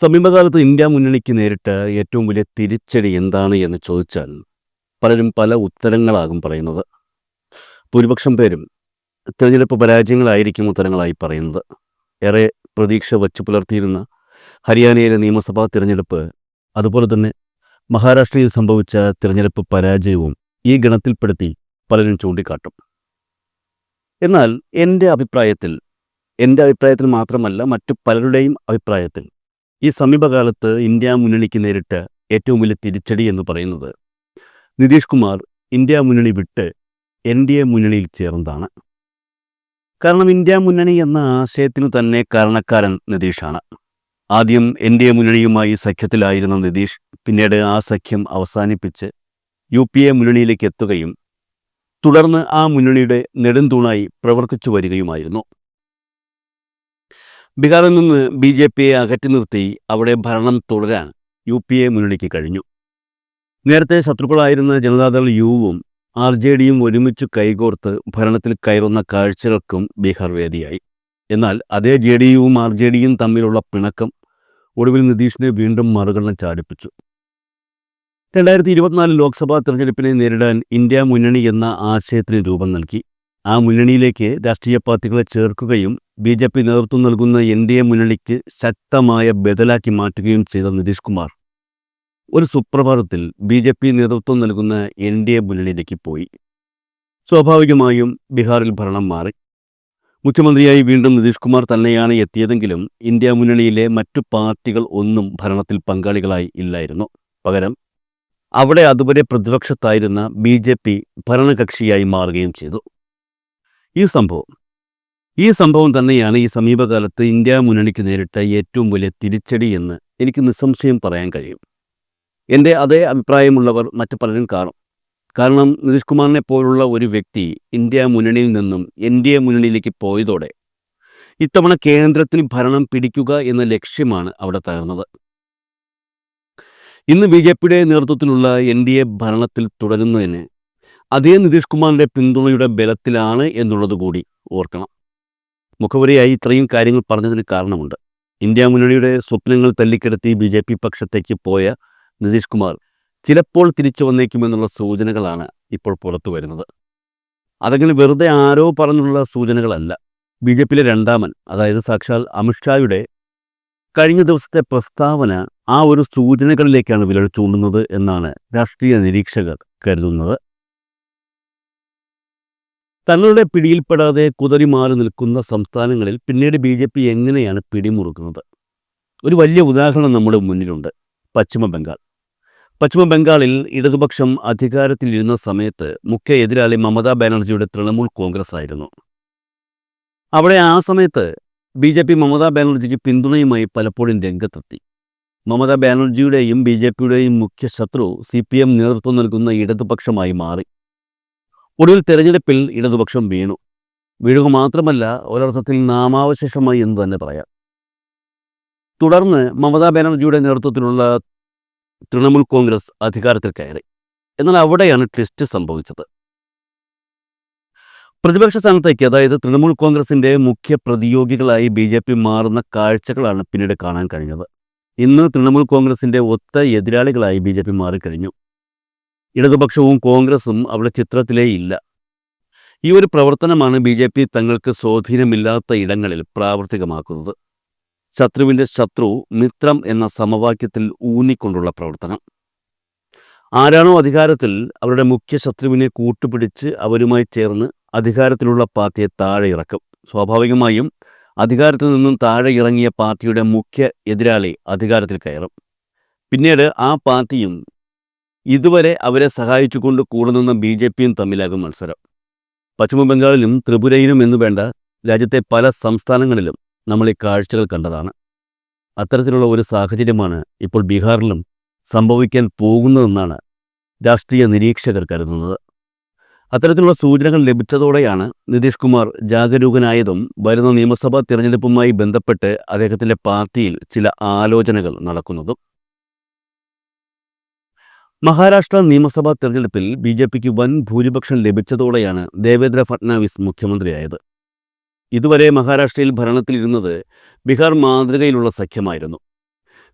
സമീപകാലത്ത് ഇന്ത്യ മുന്നണിക്ക് നേരിട്ട് ഏറ്റവും വലിയ തിരിച്ചടി എന്താണ് എന്ന് ചോദിച്ചാൽ പലരും പല ഉത്തരങ്ങളാകും പറയുന്നത്. ഭൂരിപക്ഷം പേരും തിരഞ്ഞെടുപ്പ് പരാജയങ്ങളായിരിക്കും ഉത്തരങ്ങളായി പറയുന്നത്. ഏറെ പ്രതീക്ഷ വച്ചു പുലർത്തിയിരുന്ന ഹരിയാനയിലെ നിയമസഭാ തിരഞ്ഞെടുപ്പ് അതുപോലെ തന്നെ മഹാരാഷ്ട്രയിൽ സംഭവിച്ച തിരഞ്ഞെടുപ്പ് പരാജയവും ഈ ഗണത്തിൽപ്പെടുത്തി പലരും ചൂണ്ടിക്കാട്ടും. എന്നാൽ എന്റെ അഭിപ്രായത്തിൽ എന്റെ അഭിപ്രായത്തിൽ മാത്രമല്ല മറ്റു പലരുടെയും അഭിപ്രായത്തിൽ ഈ സമീപകാലത്ത് ഇന്ത്യ മുന്നണിക്ക് നേരിട്ട ഏറ്റവും വലിയ തിരിച്ചടി എന്ന് പറയുന്നത് നിതീഷ് കുമാർ ഇന്ത്യ മുന്നണി വിട്ട് എൻ ഡി എ മുന്നണിയിൽ ചേർന്നതാണ്. കാരണം ഇന്ത്യ മുന്നണി എന്ന ആശയത്തിനു തന്നെ കാരണക്കാരൻ നിതീഷാണ്. ആദ്യം എൻ ഡി എ മുന്നണിയുമായി സഖ്യത്തിലായിരുന്ന നിതീഷ് പിന്നീട് ആ സഖ്യം അവസാനിപ്പിച്ച് യു പി എ മുന്നണിയിലേക്ക് എത്തുകയും തുടർന്ന് ആ മുന്നണിയുടെ നെടുന്തൂണായി പ്രവർത്തിച്ചു വരികയുമായിരുന്നു. ബീഹാറിൽ നിന്ന് ബി ജെ പിയെ അകറ്റി നിർത്തി അവിടെ ഭരണം തുടരാൻ യു പി എ മുന്നണിക്ക് കഴിഞ്ഞു. നേരത്തെ ശത്രുക്കളായിരുന്ന ജനതാദൾ യുവും ആർ ജെ ഡിയും ഒരുമിച്ച് കൈകോർത്ത് ഭരണത്തിൽ കയറുന്ന കാഴ്ചകൾക്കും ബീഹാർ വേദിയായി. എന്നാൽ അതേ ജെ ഡി യുവും ആർ ജെ ഡിയും തമ്മിലുള്ള പിണക്കം ഒടുവിൽ നിതീഷിനെ വീണ്ടും മറുകണ്ണം ചാടിപ്പിച്ചു. രണ്ടായിരത്തി ഇരുപത്തിനാല് ലോക്സഭാ തെരഞ്ഞെടുപ്പിനെ നേരിടാൻ ഇന്ത്യ മുന്നണി എന്ന ആശയത്തിന് രൂപം നൽകി. ആ മുന്നണിയിലേക്ക് രാഷ്ട്രീയ പാർട്ടികളെ ചേർക്കുകയും ബി ജെ പി നേതൃത്വം നൽകുന്ന എൻ ഡി എ മുന്നണിക്ക് ശക്തമായ ബദലാക്കി മാറ്റുകയും ചെയ്ത നിതീഷ് കുമാർ. ഒരു സുപ്രഭാതത്തിൽ ബി ജെ പി നേതൃത്വം നൽകുന്ന എൻ ഡി എ മുന്നണിയിലേക്ക് പോയി. സ്വാഭാവികമായും ബീഹാറിൽ ഭരണം മാറി. മുഖ്യമന്ത്രിയായി വീണ്ടും നിതീഷ് കുമാർ തന്നെയാണ് എത്തിയതെങ്കിലും ഇന്ത്യ മുന്നണിയിലെ മറ്റു പാർട്ടികൾ ഒന്നും ഭരണത്തിൽ പങ്കാളികളായി ഇല്ലായിരുന്നു. പകരം അവിടെ അതുവരെ പ്രതിപക്ഷത്തായിരുന്ന ബി ജെ പി ഭരണകക്ഷിയായി മാറുകയും ചെയ്തു. ഈ സംഭവം ഈ സംഭവം തന്നെയാണ് ഈ സമീപകാലത്ത് ഇന്ത്യ മുന്നണിക്ക് നേരിട്ട ഏറ്റവും വലിയ തിരിച്ചടി എന്ന് എനിക്ക് നിസ്സംശയം പറയാൻ കഴിയും. എന്റെ അതേ അഭിപ്രായമുള്ളവർ മറ്റു പലരും കാണും. കാരണം നിതീഷ് കുമാറിനെ പോലുള്ള ഒരു വ്യക്തി ഇന്ത്യ മുന്നണിയിൽ നിന്നും എൻ ഡി എ മുന്നണിയിലേക്ക് പോയതോടെ ഇത്തവണ കേന്ദ്രത്തിന് ഭരണം പിടിക്കുക എന്ന ലക്ഷ്യമാണ് അവിടെ തകർന്നത്. ഇന്ന് ബി ജെ പിയുടെ നേതൃത്വത്തിലുള്ള എൻ ഡി എ ഭരണത്തിൽ തുടരുന്നതിന് അതേ നിതീഷ് കുമാറിന്റെ പിന്തുണയുടെ ബലത്തിലാണ് എന്നുള്ളത് കൂടി ഓർക്കണം. മുഖവരിയായി ഇത്രയും കാര്യങ്ങൾ പറഞ്ഞതിന് കാരണമുണ്ട്. ഇന്ത്യ മുന്നണിയുടെ സ്വപ്നങ്ങൾ തല്ലിക്കെടുത്തി ബി ജെ പി പക്ഷത്തേക്ക് പോയ നിതീഷ് കുമാർ ചിലപ്പോൾ തിരിച്ചു വന്നേക്കുമെന്നുള്ള സൂചനകളാണ് ഇപ്പോൾ പുറത്തു വരുന്നത്. അതെങ്കിലും വെറുതെ ആരോ പറഞ്ഞുള്ള സൂചനകളല്ല. ബി ജെ പിയിലെ രണ്ടാമൻ അതായത് സാക്ഷാൽ അമിത്ഷായുടെ കഴിഞ്ഞ ദിവസത്തെ പ്രസ്താവന ആ ഒരു സൂചനകളിലേക്കാണ് വിരൽ ചൂണ്ടുന്നത് എന്നാണ് രാഷ്ട്രീയ നിരീക്ഷകർ കരുതുന്നത്. തങ്ങളുടെ പിടിയിൽപ്പെടാതെ കുതറി മാറി നിൽക്കുന്ന സംസ്ഥാനങ്ങളിൽ പിന്നീട് ബി ജെ പി എങ്ങനെയാണ് പിടിമുറുക്കുന്നത്? ഒരു വലിയ ഉദാഹരണം നമ്മുടെ മുന്നിലുണ്ട്. പശ്ചിമ ബംഗാൾ. പശ്ചിമ ബംഗാളിൽ ഇടതുപക്ഷം അധികാരത്തിലിരുന്ന സമയത്ത് മുഖ്യ എതിരാളി മമതാ ബാനർജിയുടെ തൃണമൂൽ കോൺഗ്രസ് ആയിരുന്നു അവിടെ ആ സമയത്ത് ബി ജെ പി മമതാ ബാനർജിക്ക് പിന്തുണയുമായി പലപ്പോഴും രംഗത്തെത്തി. മമതാ ബാനർജിയുടെയും ബി ജെ പിയുടെയും മുഖ്യ ശത്രു സി പി എം നേതൃത്വം നൽകുന്ന ഇടതുപക്ഷമായി മാറി. ഒടുവിൽ തെരഞ്ഞെടുപ്പിൽ ഇടതുപക്ഷം വീണു. വീഴുക മാത്രമല്ല ഒരർത്ഥത്തിൽ നാമാവശേഷമായി എന്ന് തന്നെ പറയാം. തുടർന്ന് മമതാ ബാനർജിയുടെ നേതൃത്വത്തിലുള്ള തൃണമൂൽ കോൺഗ്രസ് അധികാരത്തിൽ കയറി. എന്നാൽ അവിടെയാണ് ട്വിസ്റ്റ് സംഭവിച്ചത്. പ്രതിപക്ഷ സ്ഥാനത്തേക്ക് അതായത് തൃണമൂൽ കോൺഗ്രസിന്റെ മുഖ്യ പ്രതിയോഗികളായി ബി ജെ പി മാറുന്ന കാഴ്ചകളാണ് പിന്നീട് കാണാൻ കഴിഞ്ഞത്. ഇന്ന് തൃണമൂൽ കോൺഗ്രസിന്റെ ഒത്ത എതിരാളികളായി ബി ജെ പി മാറിക്കഴിഞ്ഞു. ഇടതുപക്ഷവും കോൺഗ്രസും അവിടെ ചിത്രത്തിലേ ഇല്ല ഈ ഒരു പ്രവർത്തനമാണ് ബി ജെ പി തങ്ങൾക്ക് സ്വാധീനമില്ലാത്ത ഇടങ്ങളിൽ പ്രാവർത്തികമാക്കുന്നത്. ശത്രുവിന്റെ ശത്രു മിത്രം എന്ന സമവാക്യത്തിൽ ഊന്നിക്കൊണ്ടുള്ള പ്രവർത്തനം. ആരാണോ അധികാരത്തിൽ അവരുടെ മുഖ്യ ശത്രുവിനെ കൂട്ടുപിടിച്ച് അവരുമായി ചേർന്ന് അധികാരത്തിലുള്ള പാർട്ടിയെ താഴെ ഇറക്കും. സ്വാഭാവികമായും അധികാരത്തിൽ നിന്നും താഴെ ഇറങ്ങിയ പാർട്ടിയുടെ മുഖ്യ എതിരാളി അധികാരത്തിൽ കയറും. പിന്നീട് ആ പാർട്ടിയും ഇതുവരെ അവരെ സഹായിച്ചുകൊണ്ട് കൂടെ നിന്ന ബി ജെ പിയും തമ്മിലാകും മത്സരം. പശ്ചിമബംഗാളിലും ത്രിപുരയിലും എന്നു വേണ്ട രാജ്യത്തെ പല സംസ്ഥാനങ്ങളിലും നമ്മൾ ഈ കാഴ്ചകൾ കണ്ടതാണ്. അത്തരത്തിലുള്ള ഒരു സാഹചര്യമാണ് ഇപ്പോൾ ബീഹാറിലും സംഭവിക്കാൻ പോകുന്നതെന്നാണ് രാഷ്ട്രീയ നിരീക്ഷകർ കരുതുന്നത്. അത്തരത്തിലുള്ള സൂചനകൾ ലഭിച്ചതോടെയാണ് നിതീഷ് കുമാർ ജാഗരൂകനായതും വരുന്ന നിയമസഭാ തിരഞ്ഞെടുപ്പുമായി ബന്ധപ്പെട്ട് അദ്ദേഹത്തിന്റെ പാർട്ടിയിൽ ചില ആലോചനകൾ നടക്കുന്നതും. മഹാരാഷ്ട്ര നിയമസഭാ തെരഞ്ഞെടുപ്പിൽ ബി ജെ പിക്ക് വൻ ഭൂരിപക്ഷം ലഭിച്ചതോടെയാണ് ദേവേന്ദ്ര ഫട്നാവിസ് മുഖ്യമന്ത്രിയായത്. ഇതുവരെ മഹാരാഷ്ട്രയിൽ ഭരണത്തിലിരുന്നത് ബീഹാർ മാതൃകയിലുള്ള സഖ്യമായിരുന്നു.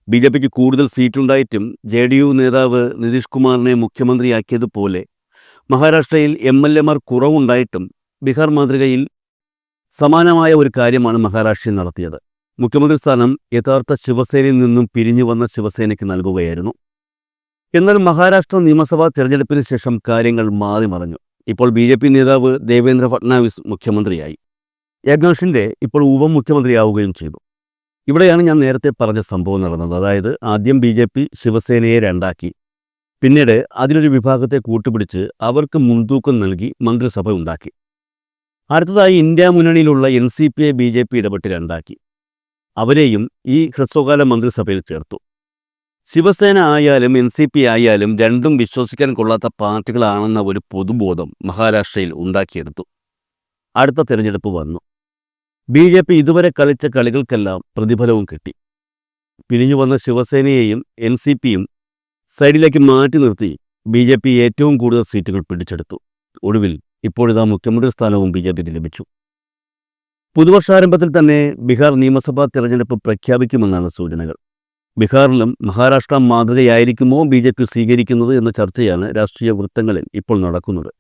ബി ജെ പിക്ക് കൂടുതൽ സീറ്റുണ്ടായിട്ടും ജെ ഡി യു നേതാവ് നിതീഷ് കുമാറിനെ മുഖ്യമന്ത്രിയാക്കിയതുപോലെ മഹാരാഷ്ട്രയിൽ എം എൽ എമാർ കുറവുണ്ടായിട്ടും ബീഹാർ മാതൃകയിൽ സമാനമായ ഒരു കാര്യമാണ് മഹാരാഷ്ട്രയിൽ നടത്തിയത്. മുഖ്യമന്ത്രി സ്ഥാനം യഥാർത്ഥ ശിവസേനയിൽ നിന്നും പിരിഞ്ഞു വന്ന ശിവസേനയ്ക്ക് നൽകുകയായിരുന്നു. എന്നാൽ മഹാരാഷ്ട്ര നിയമസഭാ തെരഞ്ഞെടുപ്പിന് ശേഷം കാര്യങ്ങൾ മാറി മറിഞ്ഞു. ഇപ്പോൾ ബി ജെ പി നേതാവ് ദേവേന്ദ്ര ഫട്നാവിസ് മുഖ്യമന്ത്രിയായി. ഏകനാഥിന്റെ ഇപ്പോൾ ഉപമുഖ്യമന്ത്രിയാവുകയും ചെയ്തു. ഇവിടെയാണ് ഞാൻ നേരത്തെ പറഞ്ഞ സംഭവം നടന്നത്. അതായത് ആദ്യം ബി ജെ പി ശിവസേനയെ രണ്ടാക്കി. പിന്നീട് അതിനൊരു വിഭാഗത്തെ കൂട്ടുപിടിച്ച് അവർക്ക് മുൻതൂക്കം നൽകി മന്ത്രിസഭ ഉണ്ടാക്കി. അടുത്തതായി ഇന്ത്യ മുന്നണിയിലുള്ള എൻ സി പിയെ ബി ജെ പി ഇടപെട്ട് രണ്ടാക്കി. അവരെയും ഈ ഹ്രസ്വകാല മന്ത്രിസഭയിൽ ചേർത്തു. ശിവസേന ആയാലും എൻ സി പി ആയാലും രണ്ടും വിശ്വസിക്കാൻ കൊള്ളാത്ത പാർട്ടികളാണെന്ന ഒരു പൊതുബോധം മഹാരാഷ്ട്രയിൽ ഉണ്ടാക്കിയെടുത്തു. അടുത്ത തിരഞ്ഞെടുപ്പ് വന്നു. ബി ജെ പി ഇതുവരെ കളിച്ച കളികൾക്കെല്ലാം പ്രതിഫലവും കിട്ടി. പിരിഞ്ഞു വന്ന ശിവസേനയെയും എൻ സി പിയും സൈഡിലേക്ക് മാറ്റി നിർത്തി ബി ജെ പി ഏറ്റവും കൂടുതൽ സീറ്റുകൾ പിടിച്ചെടുത്തു. ഒടുവിൽ ഇപ്പോഴിതാ മുഖ്യമന്ത്രി സ്ഥാനവും ബി ജെ പിക്ക് ലഭിച്ചു. പുതുവർഷാരംഭത്തിൽ തന്നെ ബീഹാർ നിയമസഭാ തിരഞ്ഞെടുപ്പ് പ്രഖ്യാപിക്കുമെന്നാണ് സൂചനകൾ. ബീഹാറിലും മഹാരാഷ്ട്ര മാതൃകയായിരിക്കുമോ ബി ജെ പി സ്വീകരിക്കുന്നത് എന്ന ചർച്ചയാണ് രാഷ്ട്രീയ വൃത്തങ്ങളിൽ ഇപ്പോൾ നടക്കുന്നത്.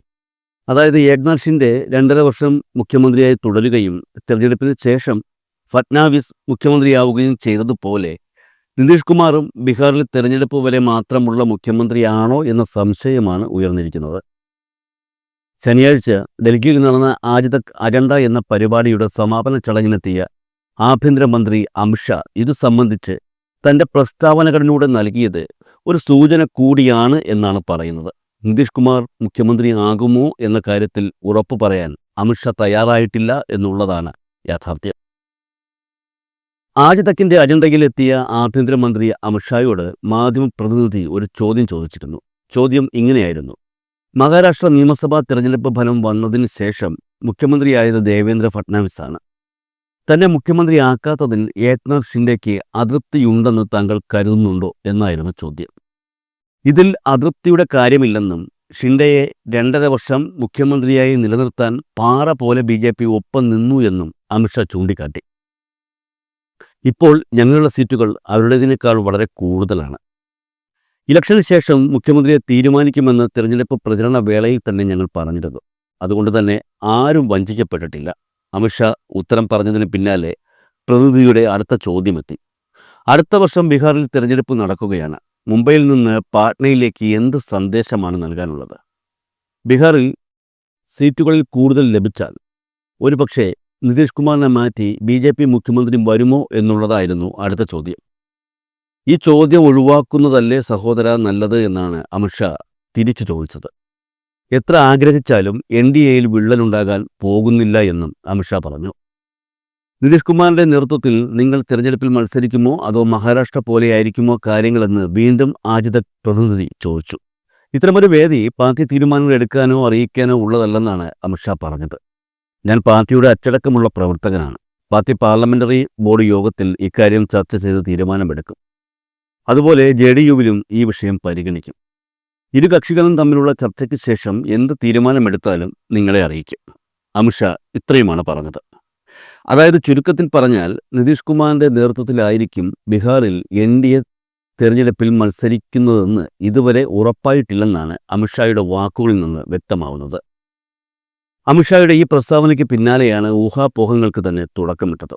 അതായത് ഏക്നാഥ് ഷിൻഡെ രണ്ടര വർഷം മുഖ്യമന്ത്രിയായി തുടരുകയും തെരഞ്ഞെടുപ്പിന് ശേഷം ഫട്നാവിസ് മുഖ്യമന്ത്രിയാവുകയും ചെയ്തതുപോലെ നിതീഷ് കുമാറും ബീഹാറിൽ തെരഞ്ഞെടുപ്പ് വരെ മാത്രമുള്ള മുഖ്യമന്ത്രിയാണോ എന്ന സംശയമാണ് ഉയർന്നിരിക്കുന്നത്. ശനിയാഴ്ച ഡൽഹിയിൽ നടന്ന ആജിത അജണ്ട എന്ന പരിപാടിയുടെ സമാപന ചടങ്ങിനെത്തിയ ആഭ്യന്തരമന്ത്രി അമിത്ഷാ ഇത് സംബന്ധിച്ച് തന്റെ പ്രസ്താവനകളിലൂടെ നൽകിയത് ഒരു സൂചന കൂടിയാണ് എന്നാണ് പറയുന്നത്. നിതീഷ് കുമാർ മുഖ്യമന്ത്രി ആകുമോ എന്ന കാര്യത്തിൽ ഉറപ്പ് പറയാൻ അമിത്ഷാ തയ്യാറായിട്ടില്ല എന്നുള്ളതാണ് യാഥാർത്ഥ്യം. ആജിതക്കിന്റെ അജണ്ടയിലെത്തിയ ആഭ്യന്തരമന്ത്രി അമിത്ഷായോട് മാധ്യമപ്രതിനിധി ഒരു ചോദ്യം ചോദിച്ചിരുന്നു. ചോദ്യം ഇങ്ങനെയായിരുന്നു. മഹാരാഷ്ട്ര നിയമസഭാ തെരഞ്ഞെടുപ്പ് ഫലം വന്നതിന് ശേഷം മുഖ്യമന്ത്രിയായത് ദേവേന്ദ്ര ഫട്നാവിസാണ് തന്നെ മുഖ്യമന്ത്രിയാക്കാത്തതിൽ ഏക്നാഥ് ഷിൻഡെക്ക് അതൃപ്തിയുണ്ടെന്ന് താങ്കൾ കരുതുന്നുണ്ടോ എന്നായിരുന്നു ചോദ്യം. ഇതിൽ അതൃപ്തിയുടെ കാര്യമില്ലെന്നും ഷിൻഡയെ രണ്ടര വർഷം മുഖ്യമന്ത്രിയായി നിലനിർത്താൻ പാറ പോലെ ബി ജെ പി ഒപ്പം നിന്നു എന്നും അമിത്ഷാ ചൂണ്ടിക്കാട്ടി. ഇപ്പോൾ ഞങ്ങളുടെ സീറ്റുകൾ അവരുടേതിനേക്കാൾ വളരെ കൂടുതലാണ്. ഇലക്ഷന് ശേഷം മുഖ്യമന്ത്രിയെ തീരുമാനിക്കുമെന്ന് തിരഞ്ഞെടുപ്പ് പ്രചരണ വേളയിൽ തന്നെ ഞങ്ങൾ പറഞ്ഞിരുന്നു. അതുകൊണ്ട് തന്നെ ആരും വഞ്ചിക്കപ്പെട്ടിട്ടില്ല. അമിത്ഷാ ഉത്തരം പറഞ്ഞതിന് പിന്നാലെ പ്രതിനിധിയുടെ അടുത്ത ചോദ്യമെത്തി. അടുത്ത വർഷം ബീഹാറിൽ തിരഞ്ഞെടുപ്പ് നടക്കുകയാണ്. മുംബൈയിൽ നിന്ന് പാട്നയിലേക്ക് എന്ത് സന്ദേശമാണ് നൽകാനുള്ളത്? ബീഹാറിൽ സീറ്റുകളിൽ കൂടുതൽ ലഭിച്ചാൽ ഒരുപക്ഷെ നിതീഷ് കുമാറിനെ മാറ്റി ബി ജെ പി മുഖ്യമന്ത്രി വരുമോ എന്നുള്ളതായിരുന്നു അടുത്ത ചോദ്യം. ഈ ചോദ്യം ഒഴിവാക്കുന്നതല്ലേ സഹോദര നല്ലത് എന്നാണ് അമിത്ഷാ തിരിച്ചു ചോദിച്ചത്. എത്ര ആഗ്രഹിച്ചാലും എൻ ഡി എയിൽ വിള്ളലുണ്ടാകാൻ പോകുന്നില്ല എന്നും അമിത്ഷാ പറഞ്ഞു. നിതീഷ് കുമാറിന്റെ നേതൃത്വത്തിൽ നിങ്ങൾ തിരഞ്ഞെടുപ്പിൽ മത്സരിക്കുമോ അതോ മഹാരാഷ്ട്ര പോലെയായിരിക്കുമോ കാര്യങ്ങളെന്ന് വീണ്ടും ആജിത പ്രതിനിധി ചോദിച്ചു. ഇത്തരമൊരു വേദി പാർട്ടി തീരുമാനങ്ങൾ എടുക്കാനോ അറിയിക്കാനോ ഉള്ളതല്ലെന്നാണ് അമിത്ഷാ പറഞ്ഞത്. ഞാൻ പാർട്ടിയുടെ അച്ചടക്കമുള്ള പ്രവർത്തകനാണ്. പാർട്ടി പാർലമെന്ററി ബോർഡ് യോഗത്തിൽ ഇക്കാര്യം ചർച്ച ചെയ്ത് തീരുമാനമെടുക്കും. അതുപോലെ ജെ ഡി യുവിലും ഈ വിഷയം പരിഗണിക്കും. ഇരു കക്ഷികളും തമ്മിലുള്ള ചർച്ചയ്ക്ക് ശേഷം എന്ത് തീരുമാനമെടുത്താലും നിങ്ങളെ അറിയിക്കും. അമിത്ഷാ ഇത്രയുമാണ് പറഞ്ഞത്. അതായത് ചുരുക്കത്തിൽ പറഞ്ഞാൽ നിതീഷ് കുമാറിന്റെ നേതൃത്വത്തിലായിരിക്കും ബീഹാറിൽ എൻ ഡി എ തെരഞ്ഞെടുപ്പിൽ മത്സരിക്കുന്നതെന്ന് ഇതുവരെ ഉറപ്പായിട്ടില്ലെന്നാണ് അമിത്ഷായുടെ വാക്കുകളിൽ നിന്ന് വ്യക്തമാവുന്നത്. അമിത്ഷായുടെ ഈ പ്രസ്താവനയ്ക്ക് പിന്നാലെയാണ് ഊഹാപോഹങ്ങൾക്ക് തന്നെ തുടക്കമിട്ടത്.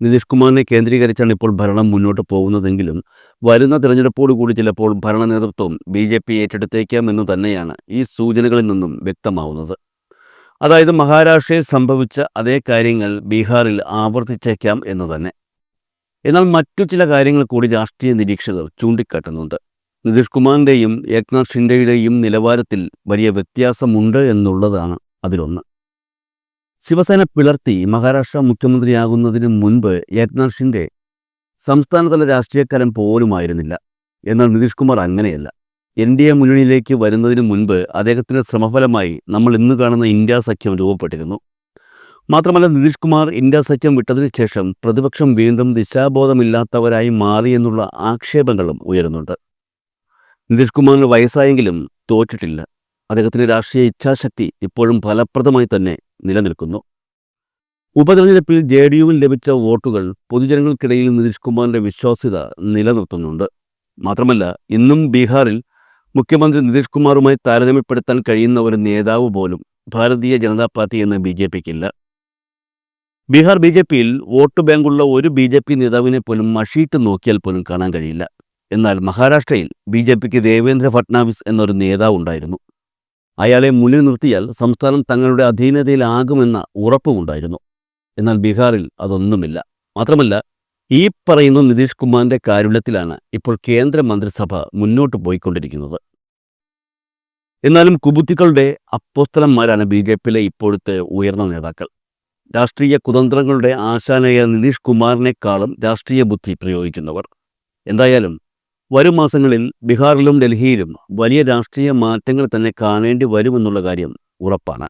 നിതീഷ് കുമാറിനെ കേന്ദ്രീകരിച്ചാണ് ഇപ്പോൾ ഭരണം മുന്നോട്ട് പോകുന്നതെങ്കിലും വരുന്ന തെരഞ്ഞെടുപ്പോടുകൂടി ചിലപ്പോൾ ഭരണ നേതൃത്വം ബി ജെ പി ഏറ്റെടുത്തേക്കാമെന്നു തന്നെയാണ് ഈ സൂചനകളിൽ നിന്നും വ്യക്തമാവുന്നത്. അതായത് മഹാരാഷ്ട്രയിൽ സംഭവിച്ച അതേ കാര്യങ്ങൾ ബീഹാറിൽ ആവർത്തിച്ചേക്കാം എന്ന് തന്നെ. എന്നാൽ മറ്റു ചില കാര്യങ്ങൾ കൂടി രാഷ്ട്രീയ നിരീക്ഷകർ ചൂണ്ടിക്കാട്ടുന്നുണ്ട്. നിതീഷ് കുമാറിന്റെയും ഏക്നാഥ് ഷിൻഡെയുടെയും നിലവാരത്തിൽ വലിയ വ്യത്യാസമുണ്ട് എന്നുള്ളതാണ് അതിലൊന്ന്. ശിവസേന പിളർത്തി മഹാരാഷ്ട്ര മുഖ്യമന്ത്രിയാകുന്നതിന് മുൻപ് ഏക്നാഥ് ഷിൻഡെ സംസ്ഥാനതല രാഷ്ട്രീയക്കാരൻ പോലുമായിരുന്നില്ല. എന്നാൽ നിതീഷ് കുമാർ അങ്ങനെയല്ല. എൻ ഡി എ മുന്നണിയിലേക്ക് വരുന്നതിന് മുൻപ് അദ്ദേഹത്തിന്റെ ശ്രമഫലമായി നമ്മൾ ഇന്ന് കാണുന്ന ഇന്ത്യ സഖ്യം രൂപപ്പെട്ടിരുന്നു. മാത്രമല്ല നിതീഷ് കുമാർ ഇന്ത്യ സഖ്യം വിട്ടതിന് ശേഷം പ്രതിപക്ഷം വീണ്ടും ദിശാബോധമില്ലാത്തവരായി മാറിയെന്നുള്ള ആക്ഷേപങ്ങളും ഉയരുന്നുണ്ട്. നിതീഷ് കുമാറിന് വയസ്സായെങ്കിലും തോറ്റിട്ടില്ല. അദ്ദേഹത്തിന്റെ രാഷ്ട്രീയ ഇച്ഛാശക്തി ഇപ്പോഴും ഫലപ്രദമായി തന്നെ നിലനിൽക്കുന്നു. ഉപതെരഞ്ഞെടുപ്പിൽ ജെ ഡി യുവിൽ ലഭിച്ച വോട്ടുകൾ പൊതുജനങ്ങൾക്കിടയിൽ നിതീഷ് കുമാറിന്റെ വിശ്വാസ്യത നിലനിർത്തുന്നുണ്ട്. മാത്രമല്ല ഇന്നും ബീഹാറിൽ മുഖ്യമന്ത്രി നിതീഷ് കുമാറുമായി താരതമ്യപ്പെടുത്താൻ കഴിയുന്ന ഒരു നേതാവ് പോലും ഭാരതീയ ജനതാ പാർട്ടി എന്ന ബി ജെ പിക്കില്ല. ബീഹാർ ബി ജെ പിയിൽ വോട്ട് ബാങ്കുള്ള ഒരു ബി ജെ പി നേതാവിനെ പോലും മഷീട്ട് നോക്കിയാൽ പോലും കാണാൻ കഴിയില്ല. എന്നാൽ മഹാരാഷ്ട്രയിൽ ബി ജെ പിക്ക് ദേവേന്ദ്ര ഫട്നാവിസ് എന്നൊരു നേതാവ് ഉണ്ടായിരുന്നു. അയാളെ മുന്നിൽ നിർത്തിയാൽ സംസ്ഥാനം തങ്ങളുടെ അധീനതയിലാകുമെന്ന ഉറപ്പുമുണ്ടായിരുന്നു. എന്നാൽ ബീഹാറിൽ അതൊന്നുമില്ല. മാത്രമല്ല ഈ പറയുന്ന നിതീഷ് കുമാറിന്റെ കാരുണ്യത്തിലാണ് ഇപ്പോൾ കേന്ദ്രമന്ത്രിസഭ മുന്നോട്ട് പോയിക്കൊണ്ടിരിക്കുന്നത്. എന്നാലും കുബുത്തികളുടെ അപ്പോസ്തലന്മാരാണ് ബി ജെ പിയിലെ ഇപ്പോഴത്തെ ഉയർന്ന നേതാക്കൾ. രാഷ്ട്രീയ കുതന്ത്രങ്ങളുടെ ആശാനായ നിതീഷ് കുമാറിനേക്കാളും രാഷ്ട്രീയ ബുദ്ധി പ്രയോഗിക്കുന്നവർ. എന്തായാലും വരും മാസങ്ങളിൽ ബീഹാറിലും ഡൽഹിയിലും വലിയ രാഷ്ട്രീയ മാറ്റങ്ങൾ തന്നെ കാണേണ്ടി വരുമെന്നുള്ള കാര്യം ഉറപ്പാണ്.